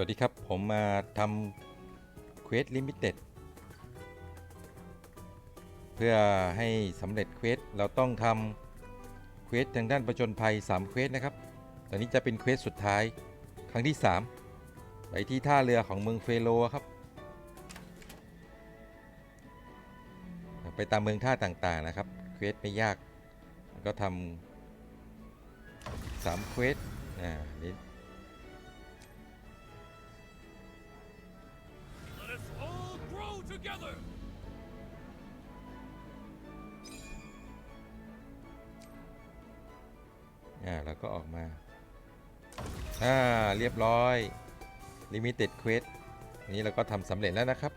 วัสดีครับ ผมมาทำเควสลิมิเต็ดเพื่อให้สำเร็จเควสเราต้องทำเควสทางด้านประจนภัย 3 เควสนะครับ ตอนนี้จะเป็นเควสสุดท้ายครั้งที่ 3 ไปที่ท่าเรือของเมืองเฟโลครับ ไปตามเมืองท่าต่างๆนะครับ เควสไม่ยาก ก็ทำสามเควสอ่านี่ แล้วก็ออกมา อ่า เรียบร้อย Limited Quest นี้เราก็ทำสำเร็จแล้วนะครับ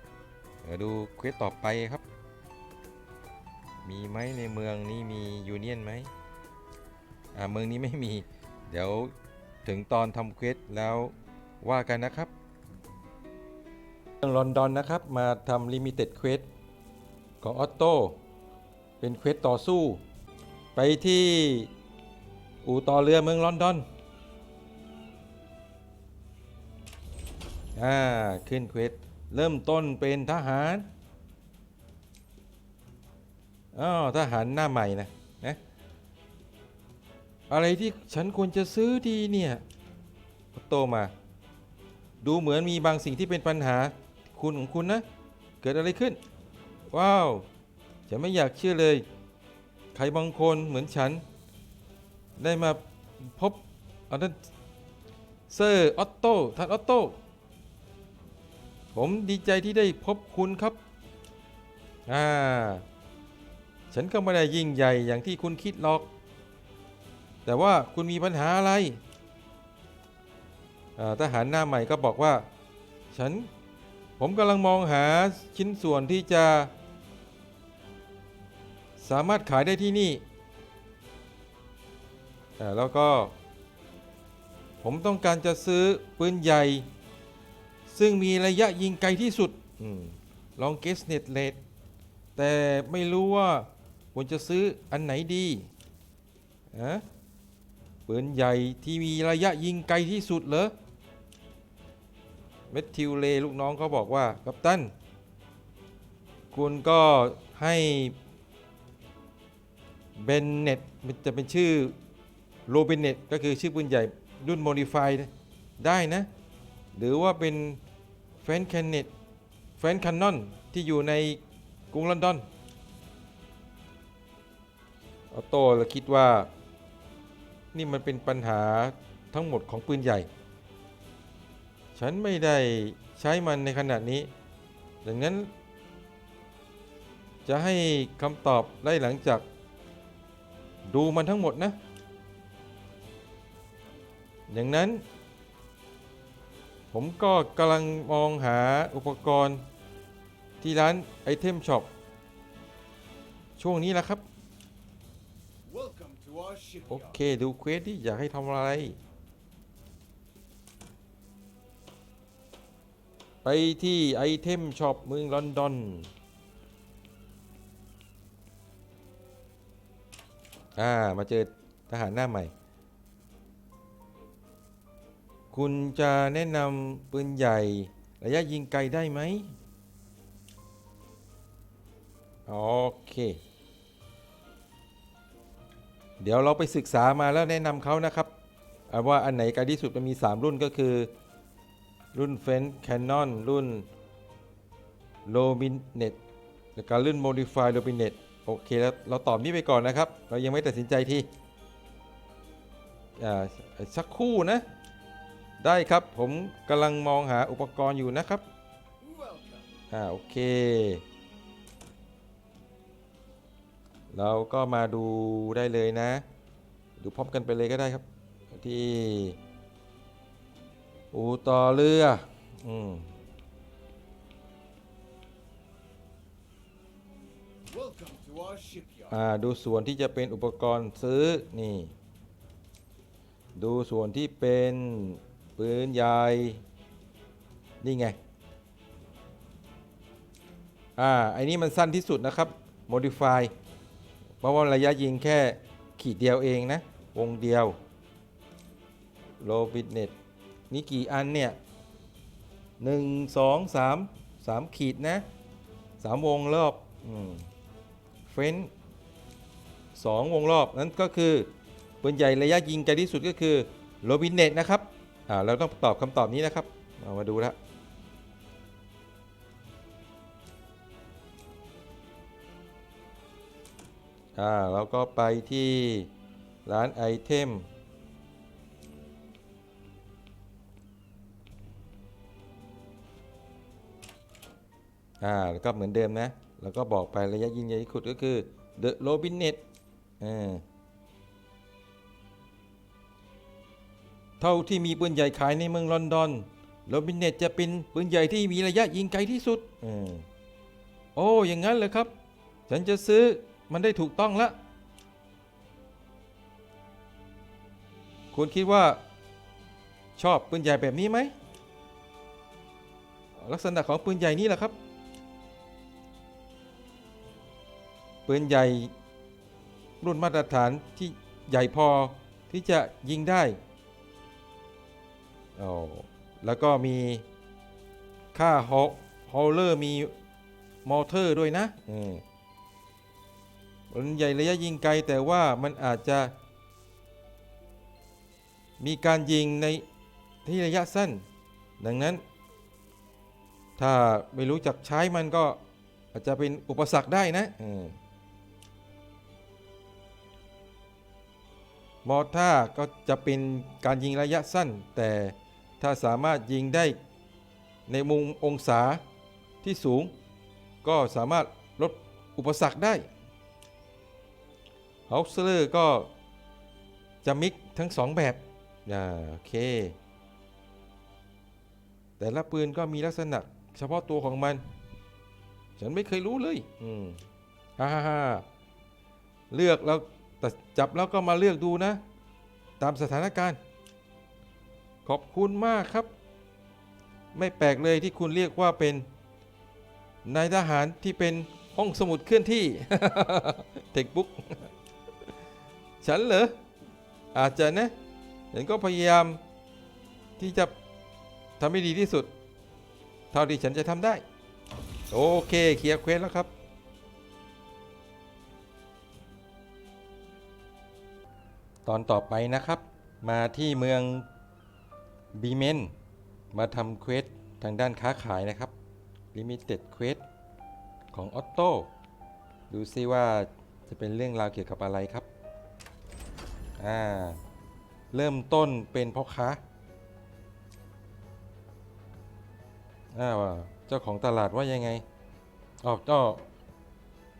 มาดูเควสต่อไปครับ มีไหมในเมืองนี้มียูเนียนไหมอ่า เมืองนี้ไม่มี เดี๋ยวถึงตอนทำเควสแล้วว่ากันนะครับเมืองลอนดอนนะครับ มาทำ Limited Quest ของออตโต้เป็นเควสต่อสู้ ไปที่ อู่ต่อเรือเมืองลอนดอน อ่า ขึ้นเควสเริ่มต้นเป็นทหารอ้าวทหารหน้าใหม่นะนะอะไรที่ฉันควรจะซื้อดีเนี่ยโตมา ดูเหมือนมีบางสิ่งที่เป็นปัญหา คุณของคุณนะ เกิดอะไรขึ้น ว้าวฉันไม่อยากเชื่อเลย ใครบางคนเหมือนฉัน ได้มาพบอันนั้นเซอร์ออตโต้ท่านออตโต้ผมดีใจที่ได้พบคุณครับอ่าฉันก็ไม่ได้ยิ่งใหญ่อย่างที่คุณคิดหรอก แต่ว่าคุณมีปัญหาอะไรทหารหน้าใหม่ก็บอกว่า ฉันผมกำลังมองหาชิ้นส่วนที่จะ สามารถขายได้ที่นี่ แล้วก็ ผมต้องการจะซื้อปืนใหญ่ ซึ่งมีระยะยิงไกลที่สุดลองเกสเน็ตเลดแต่ไม่รู้ว่าควรจะซื้ออันไหนดีอะปืนใหญ่ที่มีระยะยิงไกลที่สุดเหรอเมทิวเลลูกน้องเขาบอกว่ากัปตัน คุณก็ให้เบนเน็ตมันจะเป็นชื่อ โรบินเน็ตก็คือชื่อปืนใหญ่รุ่นโมดิฟายได้นะ หรือว่าเป็นแฟนแคนเน็ตแฟนคันนอนที่อยู่ในกรุงลอนดอนออโต้เราคิดว่า นี่มันเป็นปัญหาทั้งหมดของปืนใหญ่ ฉันไม่ได้ใช้มันในขณะนี้ ดังนั้น จะให้คำตอบได้หลังจาก ดูมันทั้งหมดนะ อย่างนั้น ผมก็กำลังมองหาอุปกรณ์ที่ร้านไอเทมช็อปช่วงนี้แหละครับ Welcome to our โอ shipyard. เค ดูเควสที่อยากให้ทำอะไร ไปที่ไอเทมช็อปเมืองลอนดอนอ่า มาเจอทหารหน้าใหม่ คุณจะแนะนำปืนใหญ่ ระยะยิงไกลได้ไหมโอเค เดี๋ยวเราไปศึกษามาแล้วแนะนำเขานะครับ ว่าอันไหนไกลที่สุดมันมี 3 รุ่นก็คือ รุ่นเฟนแคนนอนรุ่นโลมินเน็ตและการรุ่นโมดิฟายโลมินเน็ตโอเคแล้วเราตอบนี้ไปก่อนนะครับ เรายังไม่ตัดสินใจทีอ่าสักคู่นะ ได้ครับผมกำลังมองหาอุปกรณ์อยู่นะครับ อ่าโอเค เราก็มาดูได้เลยนะ ดูพร้อมกันไปเลยก็ได้ครับ ที่อูต่อเรืออืมอ่าดูส่วนที่จะเป็นอุปกรณ์ซื้อนี่ ดูส่วนที่เป็น ปืนใหญ่ นี่ไง อ่าไอ้นี้มันสั้นที่สุดนะครับ modify เพราะว่าระยะยิงแค่ขีดเดียวเองนะ วงเดียว low bitnet นี่กี่อันเนี่ยหนึ่งสองสามสามขีดนะสามวงรอบอืมเฟ้นสองวงรอบ นั้นก็คือปืนใหญ่ระยะยิงไกลที่สุดก็คือโรบินเนตนะครับ อ่าเราต้องตอบคำตอบนี้นะครับเอามาดูแล้วอ่าเราก็ไปที่ร้านไอเทมอ่าแล้วก็เหมือนเดิมนะ แล้วก็บอกไประยะยิงใหญ่ที่สุดก็คือ The Robinet อ่า เท่าที่มีปืนใหญ่ขายในเมืองลอนดอนโรบินเนตจะเป็นปืนใหญ่ที่มีระยะยิงไกลที่สุดอาโอ้อย่างนั้นเลยครับ ฉันจะซื้อมันได้ถูกต้องละคุณคิดว่า ชอบปืนใหญ่แบบนี้ไหม ลักษณะของปืนใหญ่นี่แหละครับ ปืนใหญ่รุ่นมาตรฐานที่ใหญ่พอที่จะยิงได้ โอ้แล้วก็มีค่าฮอลเลอร์มีมอเตอร์ด้วยนะอืมปืนใหญ่ระยะยิงไกลแต่ว่ามันอาจจะ มีการยิงในที่ระยะสั้น ดังนั้น ถ้าไม่รู้จักใช้มันก็อาจจะเป็นอุปสรรคได้นะอืมมอร์ท่าร์ก็จะเป็นการยิงระยะสั้นแต่ ถ้าสามารถยิงได้ในมุมองศาที่สูง ก็สามารถลดอุปสรรคได้ฮาส์เลอร์ก็จะมิกทั้งสองแบบอ่าโอเค แต่ละปืนก็มีลักษณะเฉพาะตัวของมัน ฉันไม่เคยรู้เลย อืมฮ่าฮ่าฮ่าเลือกแล้วแต่จับแล้วก็มาเลือกดูนะ ตามสถานการณ์ ขอบคุณมากครับ ไม่แปลกเลยที่คุณเรียกว่าเป็นนายทหารที่เป็นห้องสมุดเคลื่อนที่เทคบุ๊กฉันเหรอ อาจจะนะฉันก็พยายามที่จะทำให้ดีที่สุด เท่าที่ฉันจะทำได้ โอเคเคลียร์เควสแล้วครับ ตอนต่อไปนะครับ มาที่เมือง บีเมนมาทำเควสทางด้านค้าขายนะครับ Limited Quest ของออตโต้ดูซิว่าจะเป็นเรื่องราวเกี่ยวกับอะไรครับ อ่า เริ่มต้นเป็นพ่อค้าอ้าวเจ้าของตลาดว่ายังไงออกก็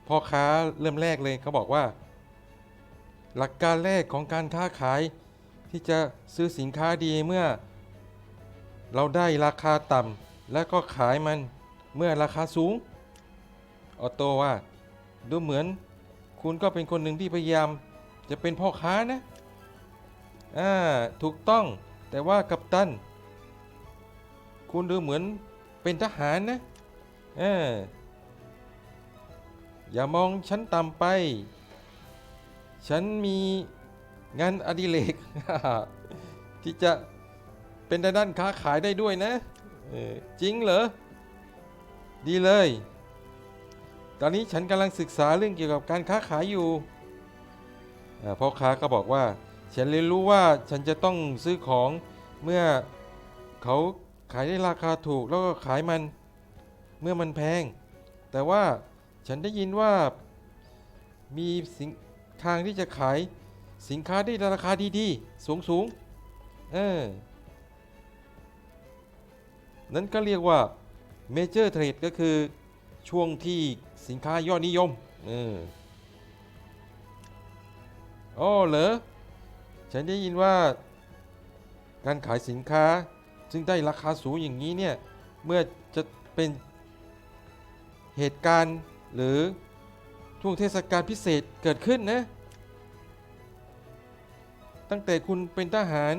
พ่อค้าเริ่มแรกเลยเขาบอกว่า หลักการแรกของการค้าขายที่จะซื้อสินค้าดีเมื่อ เราได้ราคาต่ำและก็ขายมันเมื่อราคาสูง ออโต้ว่า ดูเหมือน คุณก็เป็นคนหนึ่งที่พยายาม จะเป็นพ่อค้านะอ่าถูกต้องแต่ว่ากัปตัน คุณดูเหมือนเป็นทหารนะเอออย่ามองฉันต่ำไป ฉันมีงานอดิเรกที่จะ เป็นในด้านค้าขายได้ด้วยนะเออจริงเหรอ ดีเลย ตอนนี้ฉันกำลังศึกษาเรื่องเกี่ยวกับการค้าขายอยู่อาพ่อค้าก็บอกว่า ฉันเรียนรู้ว่าฉันจะต้องซื้อของเมื่อเขาขายได้ราคาถูกแล้วก็ขายมันเมื่อมันแพง แต่ว่าฉันได้ยินว่ามีสินทางที่จะขายสินค้าได้ราคาดีๆ สูงๆ เออ นั่นก็เรียกว่า Major Trade ก็คือช่วงที่สินค้ายอดนิยมเอออ๋อเหรอ ฉันได้ยินว่า การขายสินค้าซึ่งได้ราคาสูงอย่างนี้เนี่ย เมื่อจะเป็นเหตุการณ์หรือช่วงเทศกาลพิเศษเกิดขึ้นนะ ตั้งแต่คุณเป็นทหาร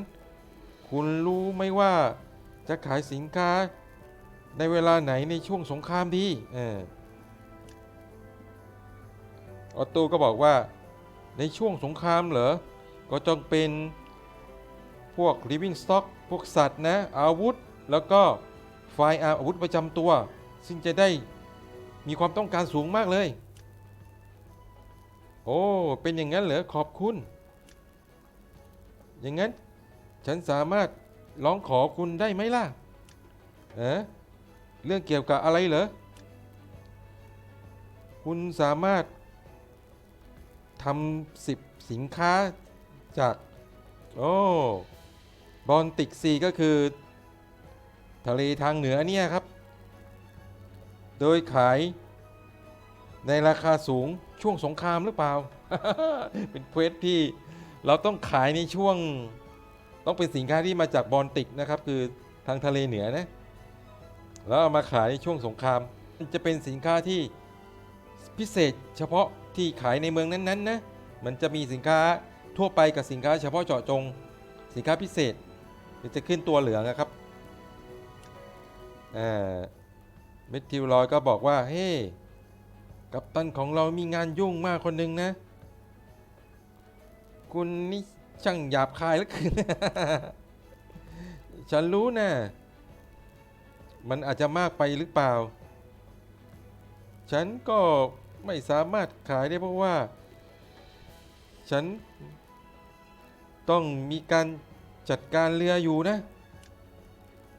คุณรู้ไหมว่า จะขายสินค้าในเวลาไหนในช่วงสงครามดีเออออตโต้ก็บอกว่าในช่วงสงครามเหรอ ก็จงเป็นพวก living stock พวกสัตว์นะ อาวุธ แล้วก็ไฟอาอาวุธประจำตัว ซึ่งจะได้มีความต้องการสูงมากเลย โอ้ เป็นอย่างนั้นเหรอ ขอบคุณ อย่างนั้นฉันสามารถ ร้องขอคุณได้ไหมล่ะเออเรื่องเกี่ยวกับอะไรเหรอ คุณสามารถทำสิบสินค้าจากโอ้บอลติกซีก็คือ ทะเลทางเหนือเนี่ยครับ โดยขายในราคาสูงช่วงสงครามหรือเปล่า เป็นเควสที่เราต้องขายในช่วง ต้องเป็นสินค้าที่มาจากบอลติกนะครับ คือทางทะเลเหนือนะแล้วเอามาขายในช่วงสงครามมันจะเป็นสินค้าที่พิเศษเฉพาะที่ขายในเมืองนั้นๆนะมันจะมีสินค้าทั่วไปกับสินค้าเฉพาะเจาะจง สินค้าพิเศษจะขึ้นตัวเหลืองนะครับเมทิวลอยก็บอกว่าเฮ้กัปตันของเรามีงานยุ่งมากคนหนึ่งนะ คุณนี่ ช่างหยาบคายเหลือเกิน ฉันรู้นะ มันอาจจะมากไปหรือเปล่า ฉันก็ไม่สามารถขายได้เพราะว่า ฉันต้องมีการจัดการเรืออยู่นะ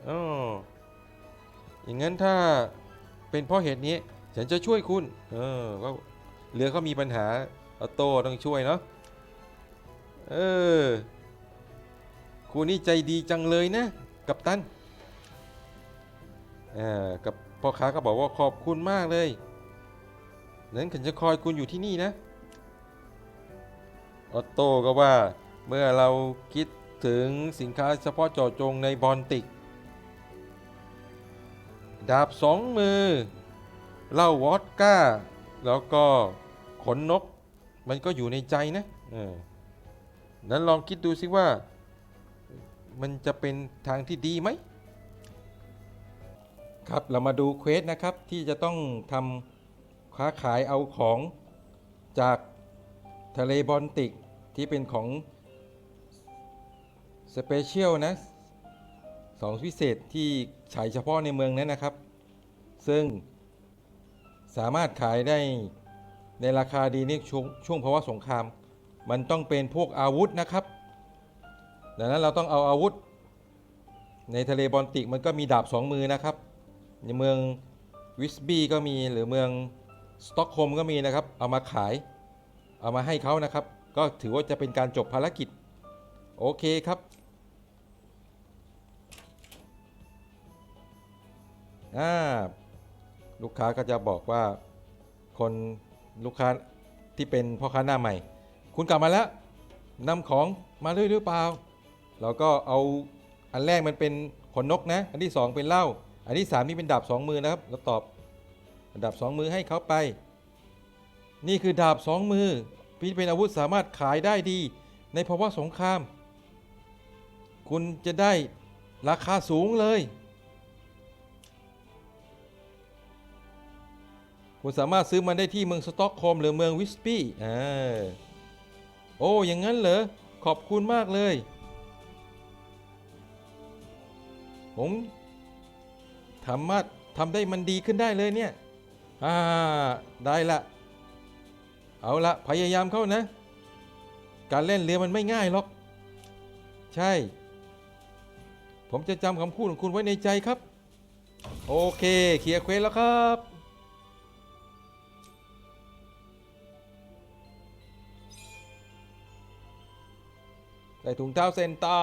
อ๋ออย่างนั้นถ้าเป็นเพราะเหตุนี้ ฉันจะช่วยคุณ เออว่าเรือเขามีปัญหาออโต้ต้องช่วยเนาะ เออคุณนี่ใจดีจังเลยนะ กับตันเออกับพ่อค้าก็บอกว่าขอบคุณมากเลย นั้นฉันจะคอยคุณอยู่ที่นี่นะ ออโต้ก็ว่าเมื่อเราคิดถึงสินค้าเฉพาะเจาะจงในบอลติก ดาบสองมือเหล้าวอดก้า แล้วก็ขนนก มันก็อยู่ในใจนะเออ นั้นลองคิดดูสิว่ามันจะเป็นทางที่ดีไหมครับเรามาดูเควสนะครับที่จะต้องทำค้าขายเอาของจากทะเลบอลติกที่เป็นของสเปเชียลนะสองพิเศษที่ฉายเฉพาะในเมืองนั้นนะครับ ซึ่งสามารถขายได้ในราคาดีนี่ช่วงช่วงภาวะสงคราม มันต้องเป็นพวกอาวุธนะครับ ดังนั้นเราต้องเอาอาวุธ ในทะเลบอลติกมันก็มีดาบสองมือนะครับ ในเมืองวิสบีก็มีหรือเมืองสต็อกโฮมก็มีนะครับ เอามาขาย เอามาให้เขานะครับ ก็ถือว่าจะเป็นการจบภารกิจ โอเคครับลูกค้าก็จะบอกว่าคนลูกค้าที่เป็นพ่อค้าหน้าใหม่ คุณกลับมาแล้วนำของมาด้วยหรือเปล่า เราก็เอาอันแรกมันเป็นขนนกนะ อันที่สองเป็นเหล้า อันที่สามนี่เป็นดาบสองมือนะครับ เราตอบดาบสองมือให้เขาไป นี่คือดาบสองมือพี่เป็นอาวุธสามารถขายได้ดี ในภาวะสงคราม คุณจะได้ราคาสูงเลย คุณสามารถซื้อมันได้ที่เมืองสต็อกโฮล์มหรือเมืองวิสปี้อ่า อ้อย่างนั้นเหรอ ขอบคุณมากเลย ผมสามารถทำได้มันดีขึ้นได้เลยเนี่ย อ่า ได้ละ เอาละพยายามเข้านะ การเล่นเรือมันไม่ง่ายหรอก ใช่ ผมจะจำคำพูดของคุณไว้ในใจครับ โอเค เคลียร์เควสแล้วครับ ใส่ถุงเท้าเซนต้า